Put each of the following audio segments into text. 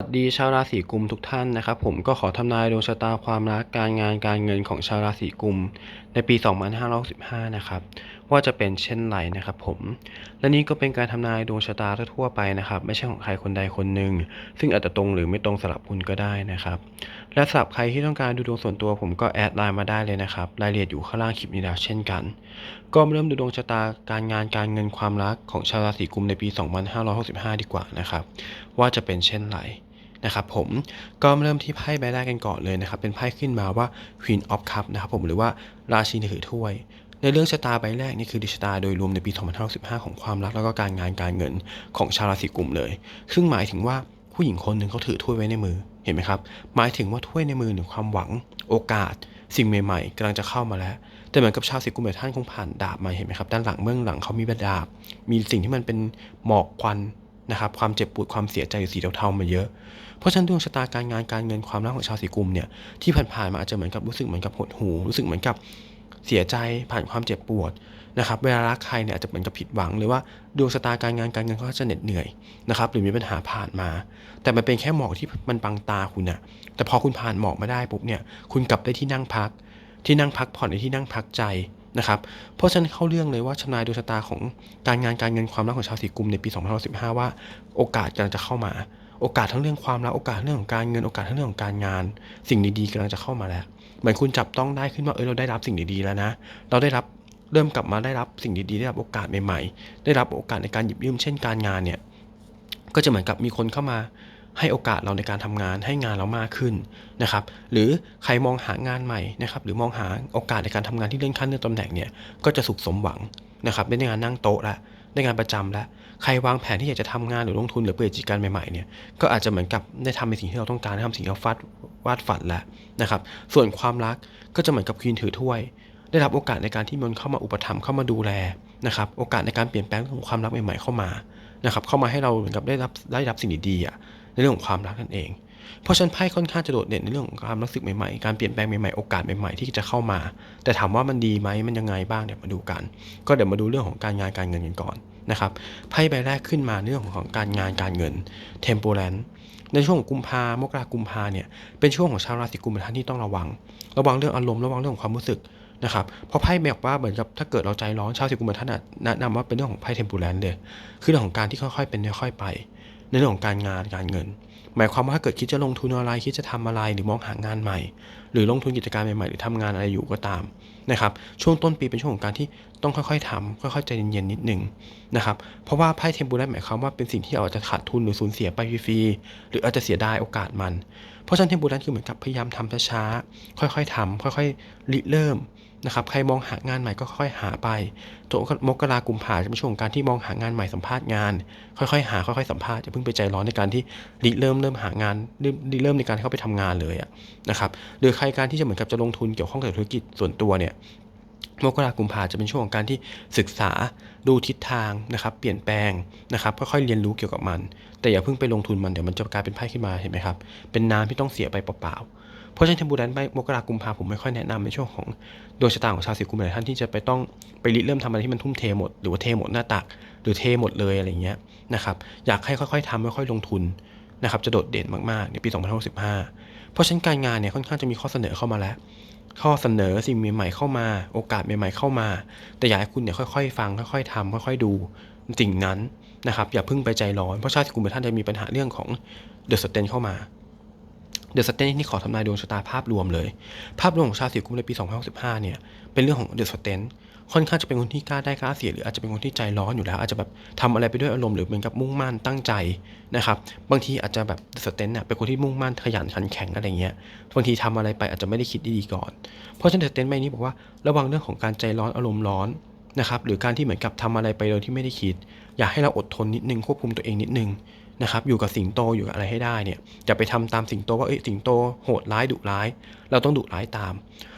สวัสดีชาวราศีกุมทุกท่านนะครับผมก็ขอทำนายดวงชะตาความรักการงานการเงินของชาวราศีกุม ในปี 2565 นะครับว่าจะเป็นเช่นไรนะครับผมและนี่ก็เป็นการทำนายดวงชะตาทั่วไปนะครับ ไม่ใช่ของใครคนใดคนหนึ่ง ซึ่งอาจจะตรงหรือไม่ตรงสำหรับคุณก็ได้นะครับและสำหรับใครที่ต้องการดูดวงส่วนตัวผมก็แอดไลน์มาได้เลยนะครับรายละเอียดอยู่ข้างล่างคลิปนี้แล้วเช่นกัน ก็มาเริ่มดูดวงชะตาการงานการเงินความรักของชาวราศีกุมในปี 2565 ดีกว่านะครับว่าจะเป็นเช่นไร นะครับผมก็เริ่มที่ไพ่ใบแรกกันก่อนเลยนะครับเป็นไพ่ขึ้นมาว่า Queen of Cup นะครับผมหรือว่าราชินีถือถ้วย ในเรื่องชะตาใบแรกนี่คือดวงชะตาโดยรวมในปี2565ของความรักแล้วก็การงานการเงินของชาวราศีกุมเลย ซึ่งหมายถึงว่าผู้หญิงคนหนึ่งเขาถือถ้วยไว้ในมือเห็นไหมครับหมายถึงว่าถ้วยในมือหนึ่งความหวังโอกาส สิ่งใหม่ๆกำลังจะเข้ามาแล้ว แต่เหมือนกับชาวราศีกุมหลายท่านคงผ่านดาบมาเห็นไหมครับด้านหลังเบื้องหลังเขามีบดาบ มีสิ่งที่มันเป็นหมอกควันนะครับความเจ็บปวดความเสียใจหรือสีเทาๆมาเยอะ เพราะฉะนั้นดวงชะตาการงานการเงินความรักของชาวสีกุมเนี่ยที่ผ่านๆมาอาจจะเหมือนกับรู้สึกเหมือนกับหดหูรู้สึกเหมือนกับเสียใจผ่านความเจ็บปวดนะครับเวลารักใครเนี่ยอาจจะเหมือนกับผิดหวังหรือว่าดวงชะตาการงานการเงินเขาจะเหน็ดเหนื่อยนะครับหรือมีปัญหาผ่านมา แต่มันเป็นแค่หมอกที่มันบังตาคุณนะแต่พอคุณผ่านหมอกมาได้ปุ๊บเนี่ยคุณกลับได้ที่นั่งพัก ที่นั่งพักผ่อนในที่นั่งพักใจนะครับเพราะฉะนั้นเข้าเรื่องเลยว่าชำนายดวงชะตาของการงานการเงินความรักของชาวสีกุมในปี 2015 ว่าโอกาสกำลังจะเข้ามา โอกาสทั้งเรื่องความรักโอกาสเรื่องของการเงินโอกาสทั้งเรื่องของการงาน สิ่งดีๆกำลังจะเข้ามาแล้วเหมือนคุณจับต้องได้ขึ้นว่าเออเราได้รับสิ่งดีๆแล้วนะ เราได้รับเริ่มกลับมาได้รับสิ่งดีๆได้รับโอกาสใหม่ๆ ได้รับโอกาสในการหยิบยืมเช่นการงานเนี่ยก็จะเหมือนกับมีคนเข้ามาให้โอกาสเราในการทำงานให้งานเรามากขึ้นนะครับหรือใครมองหางานใหม่นะครับหรือมองหาโอกาสในการทำงานที่เลื่อนขั้นเลื่อนตำแหน่งเนี่ยก็จะสุขสมหวังนะครับได้งานนั่งโต๊ะละได้งานประจำละใค รวางแผนที่อยากจะทำงานหรือลงทุนหรือเปิดกิจการใหม่ๆเนี่ยก็อาจจะเหมือนกับได้ทำในสิ่งที่เราต้องการทำสิ่งที่เราฟาดวาดฝันแล้วนะครับ ส่วนความรักก็จะเหมือนกับควีนถือถ้วย ได้รับโอกาสในการที่มันเข้ามาอุปถัมภ์เข้ามาดูแลนะครับโอกาสในการเปลี่ยนแปลงของความรักใหม่ๆเข้ามานะครับเข้ามาให้เราเหมือนกับได้รับได้รับสิ่งดีๆอะในเรื่องของความรักนั่นเองเพราะฉะนั้นไพ่ค่อนข้างจะโดดเด่นในเรื่องของความรู้สึกใหม่ๆ การเปลี่ยนแปลงใหม่ๆ โอกาสใหม่ๆ ที่จะเข้ามา แต่ถามว่ามันดีไหมมันยังไงบ้างเดี๋ยวมาดูกัน ก็เดี๋ยวมาดูเรื่องของการงานการเงินกันก่อน นะครับไพ่ใบแรกขึ้นมาเรื่องของการงานการเงินเทมโ r แลนในช่วงของกุมภามกรากุมภาเนี่ยเป็นช่วงของชาวราศีกุมภท่านที่ต้องระวัง ระวังเรื่องอารมณ์ระวังเรื่องของความรู้สึกนะครับเพราะไพ่บอกว่าเหมือนกับถ้าเกิดเราใจร้อนชาวราศีกุมภท่านแนะนำว่าเป็นเรื่องของไพ่เทมโ r แลนเลยคือเรื่องของการที่ค่อยๆเป็นค่อยๆไป ในเรื่องของการงานการเงิน หมายความว่าถ้าเกิดคิดจะลงทุนอะไรคิดจะทำอะไรหรือมองหางานใหม่ หรือลงทุนกิจการใหม่ๆหรือทำงานอะไรอยู่ก็ตามนะครับช่วงต้นปีเป็นช่วงของการที่ต้องค่อยๆทำค่อยๆใจเย็นๆนิดนึงนะครับเพราะว่าไพ่เทมบูได้หมายความว่าเป็นสิ่งที่อาจจะขาดทุนหรือสูญเสียไปฟรีๆหรืออาจจะเสียดายโอกาสมัน เพราะฉะนั้นเทมปูนั้นคือเหมือนกับพยายามทำช้าๆค่อยๆทำค่อยๆริเริ่มนะครับใครมองหางานใหม่ก็ค่อยหาไปตัวมกรากุมภาจะเป็นช่วงการที่มองหางานใหม่สัมภาษณ์งาน ค่อยๆหาค่อยๆสัมภาษณ์อย่าเพิ่งไปใจร้อนในการที่ริเริ่มเริ่มหางานเริ่มเริ่มในการเข้าไปทำงานเลยะนะครับหรือใครการที่จะเหมือนกับจะลงทุนเกี่ยวข้องกับธุรกิจส่วนตัวเนี่ยมกรากุมภาจะเป็นช่วงของการที่ศึกษาดูทิศทางนะครับ เปลี่ยนแปลงนะครับค่อยๆเรียนรู้เกี่ยวกับมัน แต่อย่าเพิ่งไปลงทุนมันเดี๋ยวมันจะกลายเป็นไพ่ขึ้นมาเห็นไหมครับ เป็นน้ำที่ต้องเสียไปเปล่าๆ เพราะฉะนั้นเทมบูดันไปมกรากุมภาผมไม่ค่อยแนะนำในช่วงของดวงชะตาของชาวสิกุมหลายท่านที่จะไปต้องไปริเริ่มทำอะไรที่มันทุ่มเทหมดหรือว่าเทหมดหน้าตัก หรือเทหมดเลยอะไรเงี้ยนะครับอยากให้ค่อยๆทำค่อยๆลงทุนนะครับจะโดดเด่นมากๆในปี 2065 เพราะฉะนั้นการงานเนี่ยค่อนข้างจะมีข้อเสนอเข้ามาแล้ว ข้อเสนอสิ่งใหม่ๆเข้ามา โอกาสใหม่ๆเข้ามา แต่อยากให้คุณเนี่ยค่อยๆ ฟังค่อย ๆทำค่อย ๆ ดูสิ่งนั้น นะครับอย่าพิ่งไปใจร้อน เพราะชาติกลุ่มท่านจะมีปัญหาเรื่องของเดอะสเตนเข้ามาเดอะสเตนนี่ขอทำนายดวงชะตาภาพรวมเลย ภาพรวมของชาวสีกุมในปี 2065เนี่ยเป็นเรื่องของเดอะสเตนค่อนข้างจะเป็นคนที่กล้าได้กล้าเสียหรืออาจจะเป็นคนที่ใจร้อนอยู่แล้ว อาจจะแบบทำอะไรไปด้วยอารมณ์หรือเหมือนกับมุ่งมั่นตั้งใจนะครับบางทีอาจจะแบบสเตนเนี่ยเป็นคนที่มุ่งมั่นขยันขันแข็งอะไรเงี้ยบางทีทำอะไรไปอาจจะไม่ได้คิดดีๆก่อน เพราะฉะนั้นสเตนใบนี้บอกว่าระวังเรื่องของการใจร้อนอารมณ์ร้อน นะครับหรือการที่เหมือนกับทำอะไรไปโดยที่ไม่ได้คิด อยากให้เราอดทนนิดนึงควบคุมตัวเองนิดนึงนะครับอยู่กับสิงโตอยู่กับอะไรให้ได้เนี่ยอย่าไปทำตามสิงโตว่าเอ้ยสิงโตโหดร้ายดุร้าย เราต้องดุร้ายตาม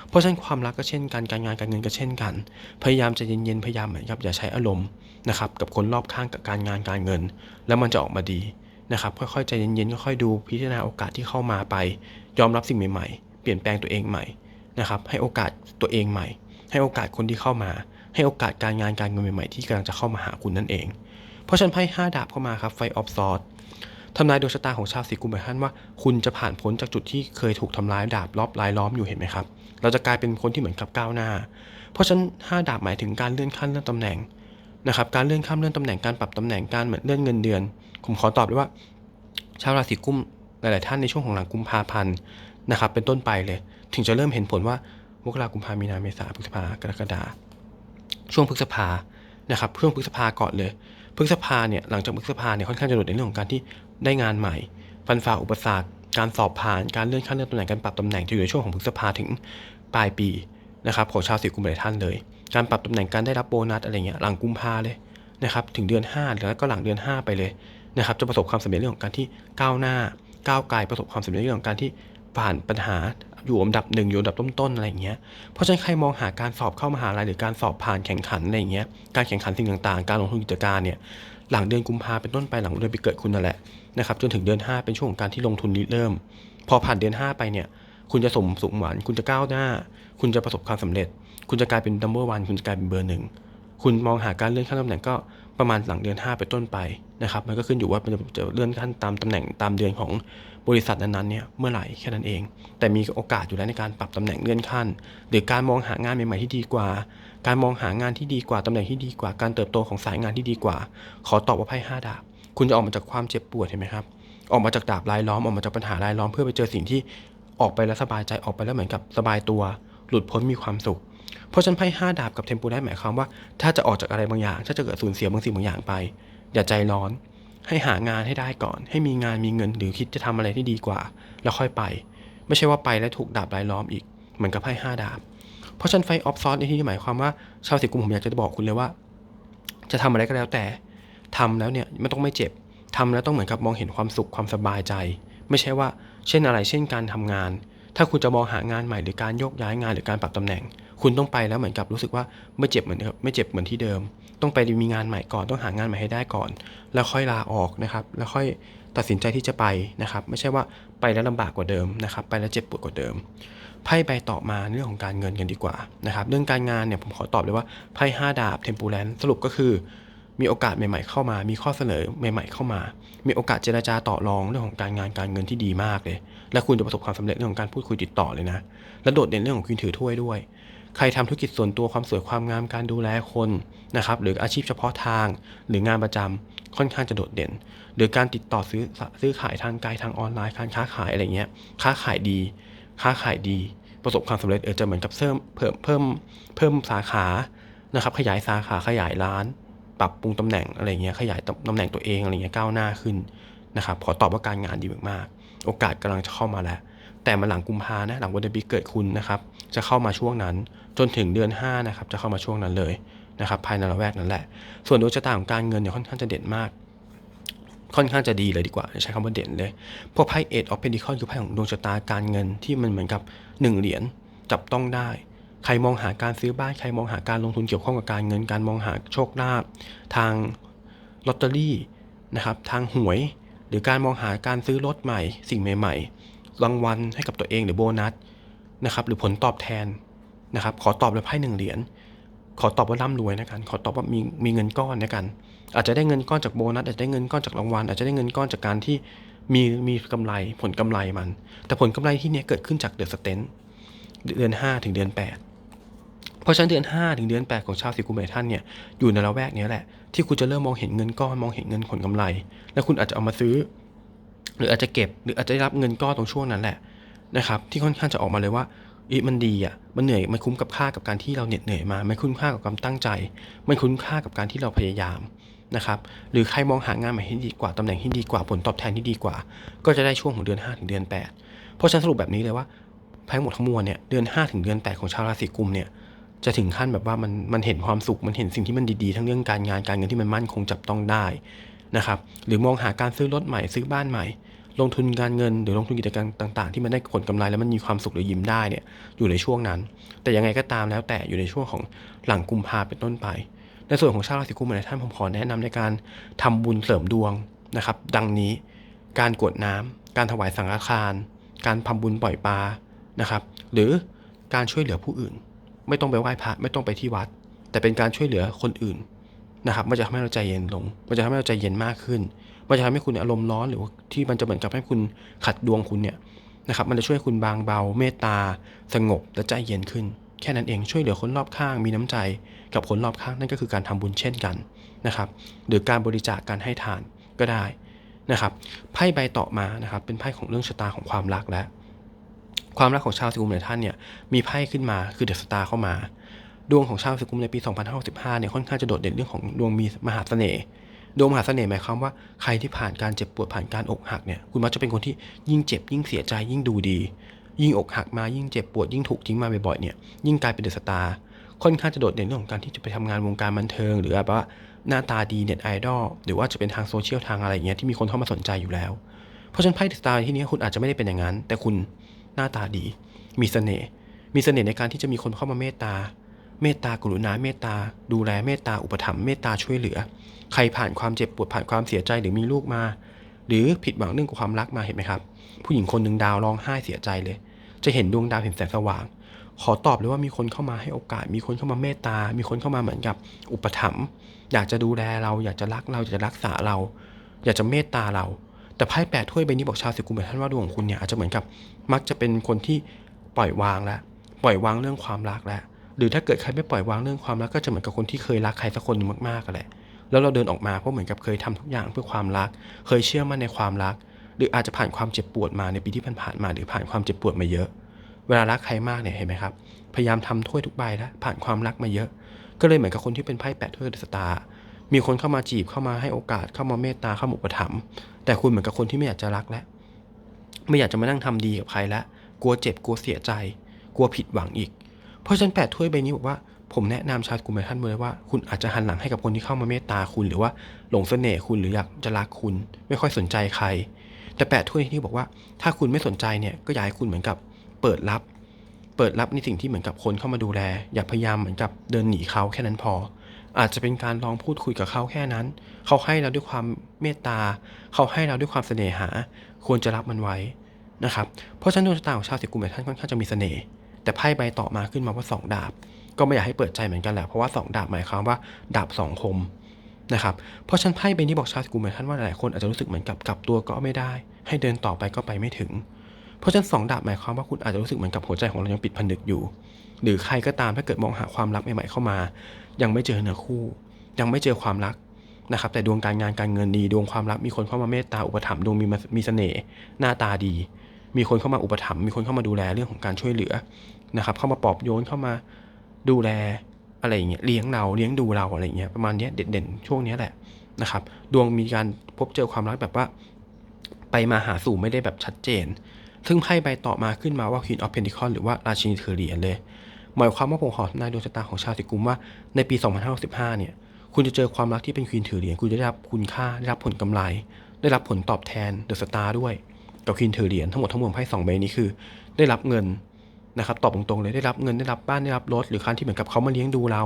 เพราะฉะนั้นความรักก็เช่นกันการงานการเงินก็เช่นกัน พยายามจะเย็นๆพยายามเหมือนกับอย่าใช้อารมณ์นะครับกับคนรอบข้างกับการงานการเงิน แล้วมันจะออกมาดีนะครับค่อยๆใจเย็นๆค่อยๆดูพิจารณาโอกาสที่เข้ามาไป ยอมรับสิ่งใหม่ๆ เปลี่ยนแปลงตัวเองใหม่นะครับให้โอกาสตัวเองใหม่ ให้โอกาสคนที่เข้ามา ให้โอกาสการงานการเงินใหม่ๆที่กำลังจะเข้ามาหาคุณนั่นเอง เพราะฉันไพ่ห้าดาบเข้ามาครับไฟออฟซอร์ทำนายดวงชะตาของชาวสีกุมแบบท่านว่า คุณจะผ่านพ้นจากจุดที่เคยถูกทำร้ายดาบรอบรายล้อมอยู่เห็นไหมครับ เราจะกลายเป็นคนที่เหมือนกับก้าวหน้า เพราะฉะนั้นห้าดาบหมายถึงการเลื่อนขั้นเลื่อนตำแหน่งนะครับการเลื่อนขั้นเลื่อนตำแหน่งการปรับตำแหน่งการเหมือนเลื่อนเงินเดือน ผมขอตอบเลยว่า ชาวราศีกุมหลาย ๆ ท่านในช่วงของหลังกุมภาพันธ์นะครับเป็นต้นไปเลย ถึงจะเริ่มเห็นผลว่ามกรากุมภามีนาเมษาพฤษภากรกฎา ช่วงพฤษภานะครับช่วงพฤษภาก่อนเลยพฤษภาเนี่ยหลังจากพฤษภาเนี่ยค่อนข้างจะโดดในเรื่องของการที่ได้งานใหม่ฟันฝ่าอุปสรรคการสอบผ่านการเลื่อนขั้นเลื่อนตำแหน่งการปรับตำแหน่งจะอยู่ในช่วงของพฤษภาถึงปลายปีนะครับของชาวสีกุมหลาท่านเลย การปรับตำแหน่งการได้รับโบนัสอะไรเงี้ยหลังกุมภาเลยนะครับถึงเดือน 5 แล้วก็หลังเดือน 5 ไปเลยนะครับจะประสบความสำเร็จเรื่องของการที่ก้าวหน้าก้าวไกลประสบความสำเร็จเรื่องของการที่ ผ่านปัญหาอยู่อันดับหนึ่งอยู่อันดับต้นๆอะไรอย่างเงี้ย เพราะฉะนั้นใครมองหาการสอบเข้ามหาลัยหรือการสอบผ่านแข่งขันอะไรอย่างเงี้ย การแข่งขันสิ่งต่างๆ การลงทุนกิจการเนี่ย หลังเดือนกุมภาเป็นต้นไปหลังเดือนไปเกิดคุณนั่นแหละนะครับ จนถึงเดือน 5 เป็นช่วงของการที่ลงทุนริเริ่ม พอผ่านเดือน 5 ไปเนี่ย คุณจะสมสุขหวานคุณจะก้าวหน้า คุณจะประสบความสำเร็จ คุณจะกลายเป็นดัมเบอร์วันคุณจะกลายเป็นเบอร์หนึ่ง คุณมองหาการเลื่อนขั้นตำแหน่งก็ประมาณหลังเดือน 5 ไปต้นไปนะครับ มันก็ขึ้นอยู่ว่ามันจะเลื่อนขั้นตามตำแหน่งตามเดือนของ บริษัทนั้นๆเนี่ยเมื่อไหร่แค่นั้นเอง แต่มีโอกาสอยู่แล้วในการปรับตำแหน่งเลื่อนขั้น หรือการมองหางานใหม่ๆที่ดีกว่า การมองหางานที่ดีกว่าตำแหน่งที่ดีกว่า การเติบโตของสายงานที่ดีกว่า ขอตอบว่าไพ่ห้าดาบ คุณจะออกมาจากความเจ็บปวดเห็นไหมครับ ออกมาจากดาบรายล้อมออกมาจากปัญหารายล้อมเพื่อไปเจอสิ่งที่ออกไปแล้วสบายใจออกไปแล้วเหมือนกับสบายตัว หลุดพ้นมีความสุขเพราะฉันไพ่ห้าดาบกับเทมปูได้หมายความว่า ถ้าจะออกจากอะไรบางอย่าง ถ้าจะเกิดสูญเสียบางสิ่งบางอย่างไป อย่าใจร้อน ให้หางานให้ได้ก่อน ให้มีงานมีเงินหรือคิดจะทำอะไรที่ดีกว่า แล้วค่อยไป ไม่ใช่ว่าไปแล้วถูกดาบรายล้อมอีก เหมือนกับไพ่ห้าดาบ เพราะฉันไฟออฟซอสในที่นี้หมายความว่าชาวสิกุมผมอยากจะบอกคุณเลยว่า จะทำอะไรก็แล้วแต่ทำแล้วเนี่ยไม่ต้องไม่เจ็บทำแล้วต้องเหมือนกับมองเห็นความสุขความสบายใจ ไม่ใช่ว่า เช่นอะไร เช่นการทำงาน ถ้าคุณจะมองหางานใหม่หรือการโยกย้ายงานหรือการปรับตำแหน่ง คุณต้องไปแล้วเหมือนกับรู้สึกว่าไม่เจ็บเหมือนไม่เจ็บเหมือนที่เดิม ต้องไปมีงานใหม่ก่อนต้องหางานใหม่ให้ได้ก่อน แล้วค่อยลาออกนะครับ แล้วค่อยตัดสินใจที่จะไปนะครับ ไม่ใช่ว่าไปแล้วลำบากกว่าเดิมนะครับ ไปแล้วเจ็บปวดกว่าเดิมไพ่ใบต่อมาเรื่องของการเงินกันดีกว่านะครับ เรื่องการงานเนี่ยผมขอตอบเลยว่าไพ่ห้าดาบเทมปูแลนสรุปก็คือ มีโอกาสใหม่ ๆ เข้ามา มีข้อเสนอใหม่ ๆ เข้ามา มีโอกาสเจรจาต่อรองเรื่องของการงานการเงินที่ดีมากเลย และคุณจะประสบความสำเร็จเรื่องของการพูดคุยติดต่อเลยนะและโดดเด่นเรื่องของคุณถือถ้วยด้วย ใครทำธุรกิจส่วนตัวความสวยความงามการดูแลคนนะครับหรืออาชีพเฉพาะทาง หรืองานประจำค่อนข้างจะโดดเด่น หรือการติดต่อซื้อซื้อขายทางไกลทางออนไลน์การค้าขายอะไรเงี้ยค้าขายดี ค้าขายดี ประสบความสำเร็จเออจะเหมือนกับเพิ่มเพิ่มเพิ่มเพิ่มสาขานะครับขยายสาขาขยายร้าน ปรับปรุงตำแหน่งอะไรเงี้ยขยายตำแหน่งตัวเองอะไรเงี้ยก้าวหน้าขึ้นนะครับขอตอบว่าการงานดีมากๆ โอกาสกำลังจะเข้ามาแล้ว แต่มาหลังกุมภานะหลังวันเดือนปีเกิดคุณนะครับจะเข้ามาช่วงนั้น จนถึงเดือน 5 นะครับ จะเข้ามาช่วงนั้นเลยนะครับ ภายในระแวกนั้นแหละ ส่วนดวงชะตาของการเงินเนี่ยค่อนข้างจะเด่นมาก ค่อนข้างจะดีเลยดีกว่า ใช้คำว่าเด่นเลยพราะไพ่เอ็ดออฟเพนดิคอนคือไพ่ของดวงชะตาการเงินที่มันเหมือนกับหนึ่งเหรียญจับต้องได้ ใครมองหาการซื้อบ้านใครมองหาการลงทุนเกี่ยวข้องกับการเงิน การมองหาโชคลาภทางลอตเตอรี่นะครับ ทางหวยหรือการมองหาการซื้อรถใหม่ สิ่งใหม่ ๆ รางวัลให้กับตัวเองหรือโบนัสนะครับหรือผลตอบแทน นะครับ ขอตอบเลยไพ่หนึ่งเหรียญ ขอตอบว่าร่ำรวยนะกัน ขอตอบว่ามีมีเงินก้อนนะกัน อาจจะได้เงินก้อนจากโบนัส อาจจะได้เงินก้อนจากรางวัล อาจจะได้เงินก้อนจากการที่มีมีกำไรผลกำไรมัน แต่ผลกำไรที่เนี้ยเกิดขึ้นจากเดือนสเตนเดือน 5 ถึงเดือน 8 เพราะฉะนั้นเดือน 5 ถึงเดือน 8 ของชาวสิกุมเมท่านเนี่ยอยู่ในละแวกนี้แหละที่คุณจะเริ่มมองเห็นเงินก้อนมองเห็นเงินผลกำไร แล้วคุณอาจจะเอามาซื้อ หรืออาจจะเก็บหรืออาจจะได้รับเงินก้อนตรงช่วงนั้นแหละนะครับที่ค่อนข้างจะออกมาเลยว่า อีมันดีอะมันเหนื่อยมันคุ้มกับค่ากับการที่เราเหน็ดเหนื่อยมามันคุ้มค่ากับความตั้งใจ มันคุ้มค่ากับการที่เราพยายามนะครับหรือใครมองหางานใหม่ที่ดีกว่าตำแหน่งที่ดีกว่าผลตอบแทนที่ดีกว่า ก็จะได้ช่วงของเดือน 5 ถึงเดือน 8 เพราะฉะนั้นสรุปแบบนี้เลยว่าทั้งหมดทั้งมวลเนี่ยเดือน 5 ถึงเดือน 8 ของชาวราศีกุมเนี่ยจะถึงขั้นแบบว่ามันมันเห็นความสุขมันเห็นสิ่งที่มันดีๆ ทั้งเรื่องการงานการเงินที่มันมั่นคงจับต้องได้นะครับหรือมองหาการซื้อรถใหม่ซื้อบ้านใหม่ ลงทุนการเงินหรือลงทุนกิจการต่าง ๆ ที่มันได้ผลกำไรแล้วมันมีความสุขหรือยิ้มได้เนี่ยอยู่ในช่วงนั้น แต่ยังไงก็ตามแล้วแต่อยู่ในช่วงของหลังกุมภาเป็นต้นไป ในส่วนของชาวราศีกุมหลาท่านผมขอแนะนำในการทำบุญเสริมดวงนะครับ ดังนี้การกรวดน้ำการถวายสังฆทาน การทำบุญปล่อยปลานะครับ หรือการช่วยเหลือผู้อื่น ไม่ต้องไปไหว้พระไม่ต้องไปที่วัด แต่เป็นการช่วยเหลือคนอื่นนะครับมันจะทำให้เราใจเย็นลง มันจะทำให้เราใจเย็นมากขึ้น มันจะทำให้คุณอารมณ์ร้อนหรือว่าที่มันจะเหมือนกับให้คุณขัดดวงคุณเนี่ยนะครับมันจะช่วยคุณบางเบาเมตตา สงบและใจเย็นขึ้น แค่นั้นเองช่วยเหลือคนรอบข้าง มีน้ำใจกับคนรอบข้างนั่นก็คือการทำบุญเช่นกันนะครับหรือการบริจาคการให้ทานก็ได้นะครับไพ่ใบต่อมานะครับเป็นไพ่ของเรื่องชะตาของความรักและ ความรักของชาวสิกุมหลายท่านเนี่ยมีไพ่ขึ้นมาคือเดอะสตาร์เข้ามา ดวงของชาวสิกุมในปี 2565เนี่ยค่อนข้างจะโดดเด่นเรื่องของดวงมีมหาเสน่ห์ ดวงมหาเสน่ห์หมายความว่าใครที่ผ่านการเจ็บปวดผ่านการอกหักเนี่ยคุณมักจะเป็นคนที่ยิ่งเจ็บยิ่งเสียใจยิ่งดูดี ยิ่งอกหักมายิ่งเจ็บปวดยิ่งถูกทิ้งมาบ่อยๆเนี่ยยิ่งกลายเป็นเดอะสตาร์ค่อนข้างจะโดดเด่นเรื่องของการที่จะไปทำงานวงการบันเทิง หรือแบบว่าหน้าตาดีเน็ตไอดอลหรือว่าจะเป็นทางโซเชียลทางอะไรอย่างเงี้ยที่มีคนเข้ามาสนใจอยู่แล้ว เพราะฉะนั้นไพ่เดอะสตาร์ที่นี้คุณอาจจะไม่ได้เป็นอย่างนั้น แต่คุณหน้าตาดี มีเสน่ห์มีเสน่ห์ในการที่จะมีคนเข้ามาเมตตา เมตตากรุณาเมตตา ดูแลเมตตาอุปถัมภ์เมตตาช่วยเหลือ ใครผ่านความเจ็บปวดผ่านความเสียใจหรือมีลูกมา หรือผิดหวังเรื่องความรักมาเห็นไหมครับ ผู้หญิงคนหนึ่งดาวร้องไห้เสียใจเลย จะเห็นดวงดาวเห็นแสงสว่าง ขอตอบเลยว่ามีคนเข้ามาให้โอกาส มีคนเข้ามาเมตตา มีคนเข้ามาเหมือนกับอุปถัมภ์อยากจะดูแลเราอยากจะรักเราอยากจะรักษาเรา อยากจะเมตตาเรา แต่ไพ่แปดถ้วยใบนี้บอกชาวสิกุมท่านว่าดวงของคุณเนี่ยอาจจะเหมือนกับ มักจะเป็นคนที่ปล่อยวางแล้วปล่อยวางเรื่องความรักแล้ว หรือถ้าเกิดใครไม่ปล่อยวางเรื่องความรักก็จะเหมือนกับคนที่เคยรักใครสักคนหนึ่งมากๆกันแหละแล้วเราเดินออกมาเพราะเหมือนกับเคยทำทุกอย่างเพื่อความรัก เคยเชื่อมั่นในความรัก หรืออาจจะผ่านความเจ็บปวดมาในปีที่ผ่านๆมา หรือผ่านความเจ็บปวดมาเยอะ เวลารักใครมากเนี่ยเห็นไหมครับ พยายามทำถ้วยทุกใบแล้วผ่านความรักมาเยอะ ก็เลยเหมือนกับคนที่เป็นไพ่แปดถ้วยเดอะสตาร์มีคนเข้ามาจีบเข้ามาให้โอกาสเข้ามาเมตตาเข้ามาอุปถัมภ์แต่คุณเหมือนกับคนที่ไม่อยากจะรักแล้วไม่อยากจะมานั่งทำดีกับใครแล้วกลัวเจ็บกลัวเสียใจ กลัวผิดหวังอีก เพราะฉะนั้นแปดถ้วยใบนี้บอกว่าผมแนะนำชาวกลุ่มท่านเลยว่า คุณอาจจะหันหลังให้กับคนที่เข้ามาเมตตาคุณ หรือว่าหลงเสน่ห์คุณหรืออยากจะรักคุณ ไม่ค่อยสนใจใคร แต่แปดถ้วยที่บอกว่า ถ้าคุณไม่สนใจเนี่ยก็อยากให้คุณเหมือนกับเปิดรับ เปิดรับในสิ่งที่เหมือนกับคนเข้ามาดูแล อย่าพยายามเหมือนกับเดินหนีเขาแค่นั้นพอ อาจจะเป็นการลองพูดคุยกับเขาแค่นั้น เขาให้เราด้วยความเมตตา เขาให้เราด้วยความเสน่หา ควรจะรับมันไว้นะครับ เพราะฉะนั้นดวงชะตาของชาวสิกุมท่านค่อนข้างจะมีเสน่ห์ แต่ไพ่ใบต่อมาขึ้นมาว่าสองดาบ ก็ไม่อยากให้เปิดใจเหมือนกันแหละเพราะว่าสองดาบหมายความว่าดาบสองคมนะครับเพราะฉันไพ่ใบนี้บอกชาวสิกุมท่านว่าหลายคนอาจจะรู้สึกเหมือนกับกลับตัวก็ไม่ได้ ให้เดินต่อไปก็ไปไม่ถึง เพราะฉะนั้นสองดาบหมายความว่าคุณอาจจะรู้สึกเหมือนกับหัวใจของเรายังปิดผนึกอยู่ หรือใครก็ตามถ้าเกิดมองหาความรักใหม่ๆเข้ามา ยังไม่เจอเนื้อคู่ ยังไม่เจอความรักนะครับแต่ดวงการงานการเงินดีดวงความรักมีคนเข้ามาเมตตาอุปถัมภ์ดวงมีมีเสน่ห์หน้าตาดี มีคนเข้ามาอุปถัมภ์มีคนเข้ามาดูแลเรื่องของการช่วยเหลือนะครับ เข้ามาปลอบโยนเข้ามาดูแลอะไรอย่างเงี้ยเลี้ยงเราเลี้ยงดูเราอะไรอย่างเงี้ยประมาณเนี้ยเด่นๆช่วงนี้แหละนะครับดวงมีการพบเจอความรักแบบว่า ไปมาหาสู่ไม่ได้แบบชัดเจน ซึ่งไพ่ใบต่อมาขึ้นมาว่า Queen of Pentacles หรือว่าราชินีถือเหรียญเลย หมายความว่าผมขอทำนายดวงชะตาของชาวสิกุมว่าในปี 2565 เนี่ย คุณจะเจอความรักที่เป็นควีนถือเหรียญคุณจะได้รับคุณค่าได้รับผลกำไร ได้รับผลตอบแทนเดอะสตาร์ด้วย กับควีนถือเหรียญทั้งหมดทั้งมวลไพ่สองใบนี้คือ ได้รับเงินนะครับตอบตรงๆเลยได้รับเงินได้รับบ้านได้รับรถหรือการที่เหมือนกับเขามาเลี้ยงดูเรา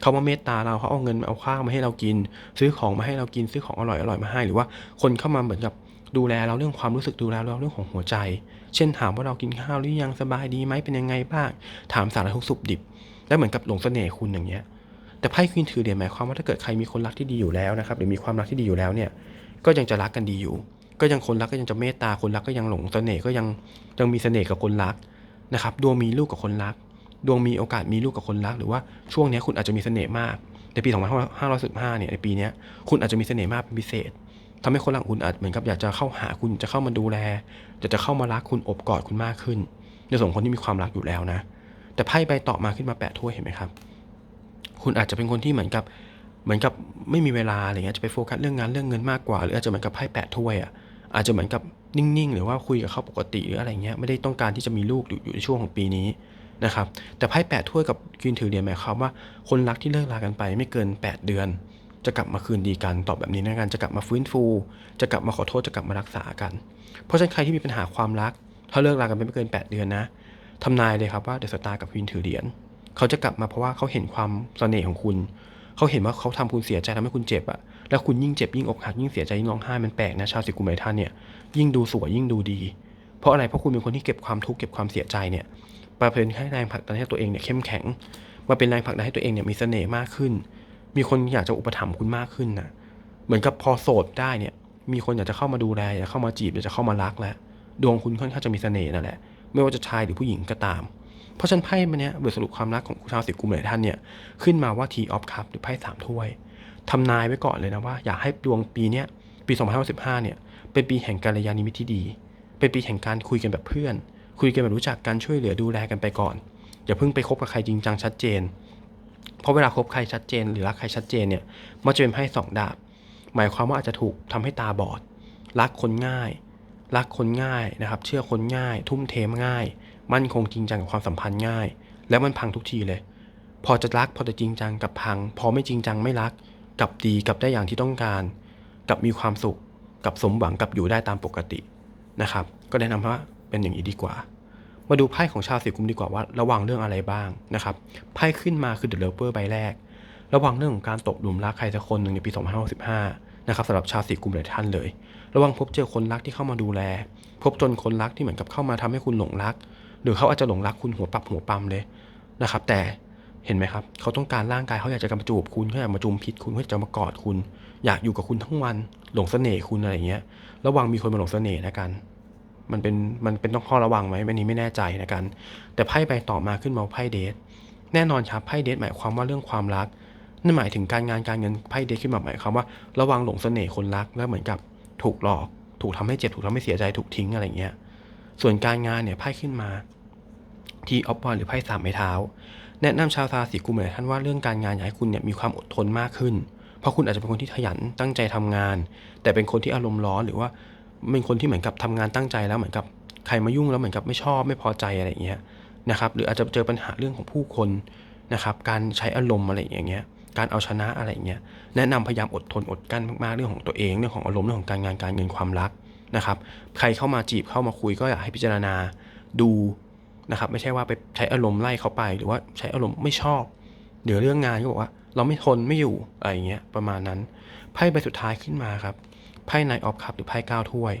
เขามาเมตตาเราเขาเอาเงินเอาข้าวมาให้เรากิน ซื้อของมาให้เรากินซื้อของอร่อยอร่อยมาให้ หรือว่าคนเข้ามาเหมือนกับดูแลเราเรื่องความรู้สึกดูแลเราเรื่องของหัวใจ เช่นถามว่าเรากินข้าวหรือยังสบายดีไหมเป็นยังไงบ้าง ถามสารทุกข์สุขดิบ และเหมือนกับหลงเสน่ห์คุณอย่างเงี้ย แต่ไพ่ควีนถือเหรียหมายความว่าถ้าเกิดใครมีคนรักที่ดีอยู่แล้วนะครับหรือมีความรักที่ดีอยู่แล้วเนี่ยก็ยังจะรักกันดีอยู่ ก็ยังคนรักก็ยังจะเมตตาคนรักก็ยังหลงเสน่ห์ก็ยังยังมีเสน่ห์กับคนรักนะครับดวงมีลูกกับคนรัก ดวงมีโอกาสมีลูกกับคนรัก หรือว่าช่วงนี้คุณอาจจะมีเสน่ห์มากในปี2515เนี่ยในปีนี้คุณอาจจะมีเสน่ห์มากเป็นพิเศษทำให้คนรักคุณอาจเหมือนกับอยากจะเข้าหาคุณจะเข้ามาดูแลอยากจะเข้ามารักคุณอบกอดคุณมากขึ้นในส่วนของคนที่มีความรักอยู่แล้วนะ แต่ไพ่ใบต่อมาขึ้นมาแปะถ้วยเห็นไหมครับคุณอาจจะเป็นคนที่เหมือนกับเหมือนกับไม่มีเวลาอะไรเงี้ยจะไปโฟกัสเรื่องงานเรื่องเงินมากกว่า หรืออาจจะเหมือนกับไพ่แปะถ้วยอะ อาจจะเหมือนกับนิ่งๆ หรือว่าคุยกับเขาปกติหรืออะไรเงี้ยไม่ได้ต้องการที่จะมีลูกอยู่ในช่วงของปีนี้นะครับแต่ไพ่แปะถ้วยกับกินถือเหรียญหมายความว่าคนรักที่เลิกลากันไปไม่เกิน 8 เดือน จะกลับมาคืนดีกันตอบแบบนี้นะกันจะกลับมาฟื้นฟู จะกลับมาขอโทษจะกลับมารักษากัน เพราะฉะนั้นใครที่มีปัญหาความรัก ถ้าเลิกลากันไปไม่เกิน 8 เดือนนะทำนายเลยครับว่าเดอะสตาร์กับควีนถือเหรียญเขาจะกลับมาเพราะว่าเขาเห็นความเสน่ห์ของคุณ เขาเห็นว่าเขาทำคุณเสียใจทำให้คุณเจ็บอะ แล้วคุณยิ่งเจ็บยิ่งอกหักยิ่งเสียใจยิ่งร้องไห้มันแปลกนะชาวสิกุมหลายท่านเนี่ยยิ่งดูสวยยิ่งดูดี เพราะอะไรเพราะคุณเป็นคนที่เก็บความทุกข์เก็บความเสียใจเนี่ยมาเป็นให้แรงผลักดันให้ตัวเองเนี่ยเข้มแข็ง มาเป็นแรงผลักดันให้ตัวเองเนี่ยมีเสน่ห์มากขึ้น มีคนอยากจะอุปถัมภ์คุณมากขึ้นนะเหมือนกับพอโสดได้เนี่ย มีคนอยากจะเข้ามาดูแลอยากจะเข้ามาจีบอยากจะเข้ามารักแล้วดวงคุณค่อนข้างจะมีเสน่ห์นั่นแหละ ไม่ว่าจะชายหรือผู้หญิงก็ตาม เพราะฉันไพ่มันเนี้ยบทสรุปความรักของชาวสิกุมหลายท่านเนี่ยขึ้นมาว่า T of Cup หรือไพ่สามถ้วย ทำนายไว้ก่อนเลยนะว่า อยากให้ดวงปีนี้ยปี2015เนี่ยเป็นปีแห่งการยานิมิตที่ดี เป็นปีแห่งการคุยกันแบบเพื่อน คุยกันแบบรู้จักกันช่วยเหลือดูแลกันไปก่อน อย่าเพิ่งไปคบกับใครจริงจังชัดเจน เพราะเวลาคบใครชัดเจน หรือรักใครชัดเจนเนี่ยมันจะเป็นไพ่สองดาบ หมายความว่าอาจจะถูกทำให้ตาบอด รักคนง่าย รักคนง่ายนะครับ เชื่อคนง่าย ทุ่มเทง่าย มั่นคงจริงจังกับความสัมพันธ์ง่าย แล้วมันพังทุกทีเลย พอจะรักพอจะจริงจังกับพัง พอไม่จริงจังไม่รัก กลับดีกลับได้อย่างที่ต้องการกลับมีความสุขกับสมหวังกับอยู่ได้ตามปกตินะครับ ก็แนะนำว่าเป็นอย่างนี้ดีกว่า มาดูไพ่ของชาวสีกุมดีกว่าว่า ระวังเรื่องอะไรบ้างนะครับไพ่ขึ้นมาคือเดอะเลเวอร์ใบแรก ระวังเรื่องของการตกหลุมรักใครสักคนหนึ่งในปี 2565นะครับสำหรับชาวสีกุมหลายท่านเลย ระวังพบเจอคนรักที่เข้ามาดูแล พบจนคนรักที่เหมือนกับเข้ามาทำให้คุณหลงรัก หรือเขาอาจจะหลงรักคุณหัวปับหัวปั๊มเลยนะครับ แต่ เห็นไหมครับ เขาต้องการร่างกายเขาอยากจะมาจูบคุณเขาอยากมาจุมพิษคุณเขาอยากจะมากอดคุณ อยากอยู่กับคุณทั้งวันหลงเสน่ห์คุณอะไรอย่างเงี้ย ระวังมีคนมาหลงเสน่ห์นะกัน มันเป็นมันเป็นต้องข้อระวังไหมอันนี้ไม่แน่ใจนะกัน แต่ไพ่ใบต่อมาขึ้นมาไพ่เดทแน่นอนครับไพ่เดทหมายความว่าเรื่องความรักนั่นหมายถึงการงานการเงินไพ่เดทขึ้นมาหมายความว่า ระวังหลงเสน่ห์คนรักแล้วเหมือนกับถูกหลอก ถูกทำให้เจ็บถูกทำให้เสียใจถูกทิ้งอะไรเงี้ยส่วนการงานเนี่ยไพ่ขึ้นมาทีออฟบอลหรือไพ่สามไม้เท้า แนะนำชาวราศีกุมหลายท่านว่าเรื่องการงานอยากให้คุณเนี่ยมีความอดทนมากขึ้น เพราะคุณอาจจะเป็นคนที่ขยันตั้งใจทำงาน แต่เป็นคนที่อารมณ์ร้อนหรือว่าเป็นคนที่เหมือนกับทำงานตั้งใจแล้วเหมือนกับใครมายุ่งแล้วเหมือนกับไม่ชอบไม่พอใจอะไรอย่างเงี้ยนะครับหรืออาจจะเจอปัญหาเรื่องของผู้คนนะครับการใช้อารมณ์อะไรอย่างเงี้ยการเอาชนะอะไรอย่างเงี้ยแนะนำพยายามอดทนอดกั้นมากๆเรื่องของตัวเองเรื่องของอารมณ์เรื่องของการงานการเงินความรักนะครับ ใครเข้ามาจีบเข้ามาคุยก็อยากให้พิจารณาดู นะครับไม่ใช่ว่าไปใช้อารมณ์ไล่เขาไป หรือว่าใช้อารมณ์ไม่ชอบเดี๋ยวเรื่องงานก็บอกว่า เราไม่ทนไม่อยู่อะไรอย่างเงี้ยประมาณนั้นไพ่ใบสุดท้ายขึ้นมาครับไพ่ไนออฟคัพหรือไพ่เก้าถ้วย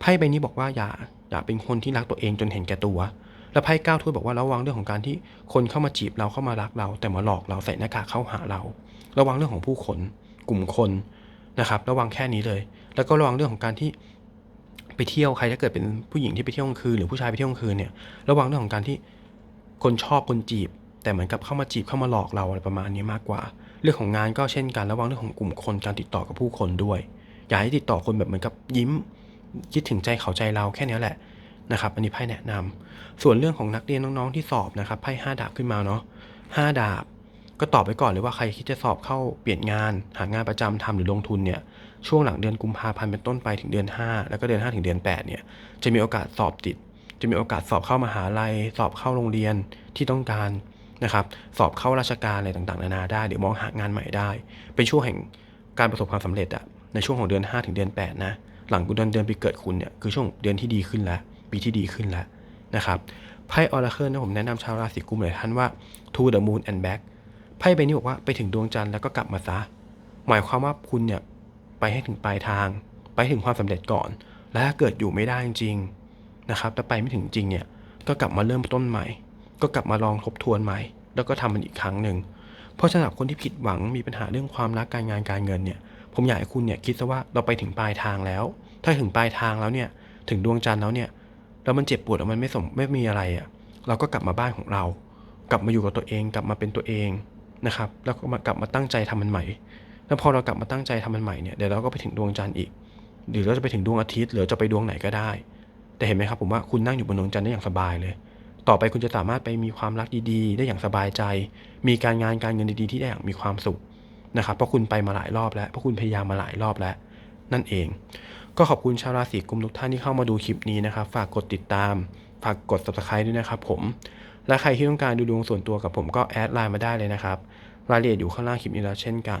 ไพ่ใบนี้บอกว่าอย่าอย่าเป็นคนที่รักตัวเองจนเห็นแก่ตัว แล้วไพ่เก้าถ้วยบอกว่าระวังเรื่องของการที่คนเข้ามาจีบเราเข้ามารักเรา แต่มาหลอกเราใส่หน้ากากเข้าหาเรา ระวังเรื่องของผู้คน กลุ่มคนนะครับ ระวังแค่นี้เลย แล้วก็ระวังเรื่องของการที่ ไปเที่ยวใครถ้าเกิดเป็นผู้หญิงที่ไปเที่ยวกลางคืนหรือผู้ชายไปเที่ยวกลางคืนเนี่ยระวังเรื่องของการที่คนชอบคนจีบ แต่เหมือนกับเข้ามาจีบเข้ามาหลอกเราอะไรประมาณนี้มากกว่า เรื่องของงานก็เช่นกันระวังเรื่องของกลุ่มคนการติดต่อกับผู้คนด้วย อย่าให้ติดต่อคนแบบเหมือนกับยิ้มคิดถึงใจเขาใจเราแค่นี้แหละนะครับอันนี้ไพ่แนะนำส่วนเรื่องของนักเรียนน้องๆที่สอบนะครับไพ่ห้าดาบขึ้นมาเนาะห้าดาบ ก็ตอบไปก่อนเลยว่าใครคิดจะสอบเข้าเปลี่ยนงาน หางานประจำทำหรือลงทุนเนี่ย ช่วงหลังเดือนกุมภาพันธ์เป็นต้นไปถึงเดือน 5 แล้วก็เดือน 5 ถึงเดือน 8 เนี่ย จะมีโอกาสสอบติด จะมีโอกาสสอบเข้ามหาลัย สอบเข้าโรงเรียนที่ต้องการนะครับ สอบเข้าราชการอะไรต่างๆ นานาได้ หรือมองหางานใหม่ได้ เป็นช่วงแห่งการประสบความสำเร็จอะในช่วงของเดือน 5 ถึงเดือน 8 นะ หลังเดือนเดือนปีเกิดคุณเนี่ย คือช่วงเดือนที่ดีขึ้นแล้ว ปีที่ดีขึ้นแล้วนะครับ ไพ่ออราเคิลนะผมแนะนำชาวราศีกุมหลายท่านว่า to the moon and back ไพ่ใบนี้บอกว่าไปถึงดวงจันทร์แล้วก็กลับมาซะ หมายความว่าคุณเนี่ย ไปให้ถึงปลายทาง ไปถึงความสำเร็จก่อน และถ้าเกิดอยู่ไม่ได้จริงนะครับแต่ไปไม่ถึงจริงเนี่ยก็กลับมาเริ่มต้นใหม่ ก็กลับมาลองทบทวนใหม่ แล้วก็ทำมันอีกครั้งหนึ่งเพราะสำหรับคนที่ผิดหวังมีปัญหาเรื่องความรักการงานการเงินเนี่ยผมอยากให้คุณเนี่ยคิดซะว่าเราไปถึงปลายทางแล้ว ถ้าถึงปลายทางแล้วเนี่ยถึงดวงจันทร์แล้วเนี่ยแล้วมันเจ็บปวดแล้วมันไม่สมไม่มีอะไรอะ่ะเราก็กลับมาบ้านของเรา กลับมาอยู่กับตัวเอง กลับมาเป็นตัวเองนะครับ แล้วก็มากลับมาตั้งใจทำมันใหม่ แล้วพอเรากลับมาตั้งใจทำมันใหม่เนี่ยเดี๋ยวเราก็ไปถึงดวงจันทร์อีก หรือเราจะไปถึงดวงอาทิตย์หรือจะไปดวงไหนก็ได้ แต่เห็นไหมครับผมว่าคุณนั่งอยู่บนดวงจันทร์ได้อย่างสบายเลย ต่อไปคุณจะสามารถไปมีความรักดีๆ ได้อย่างสบายใจ มีการงานการเงินดีๆ ที่ได้อย่างมีความสุขนะครับเพราะคุณไปมาหลายรอบแล้วเพราะคุณพยายามมาหลายรอบแล้ว นั่นเอง ก็ขอบคุณชาวราศีกุมทุกท่านที่เข้ามาดูคลิปนี้นะครับ ฝากกดติดตาม ฝากกด subscribe ด้วยนะครับ ผมและใครที่ต้องการดูดวงส่วนตัวกับผมก็แอดไลน์มาได้เลยนะครับรายละเอียดอยู่ข้างล่างคลิปนี้แล้วเช่นกัน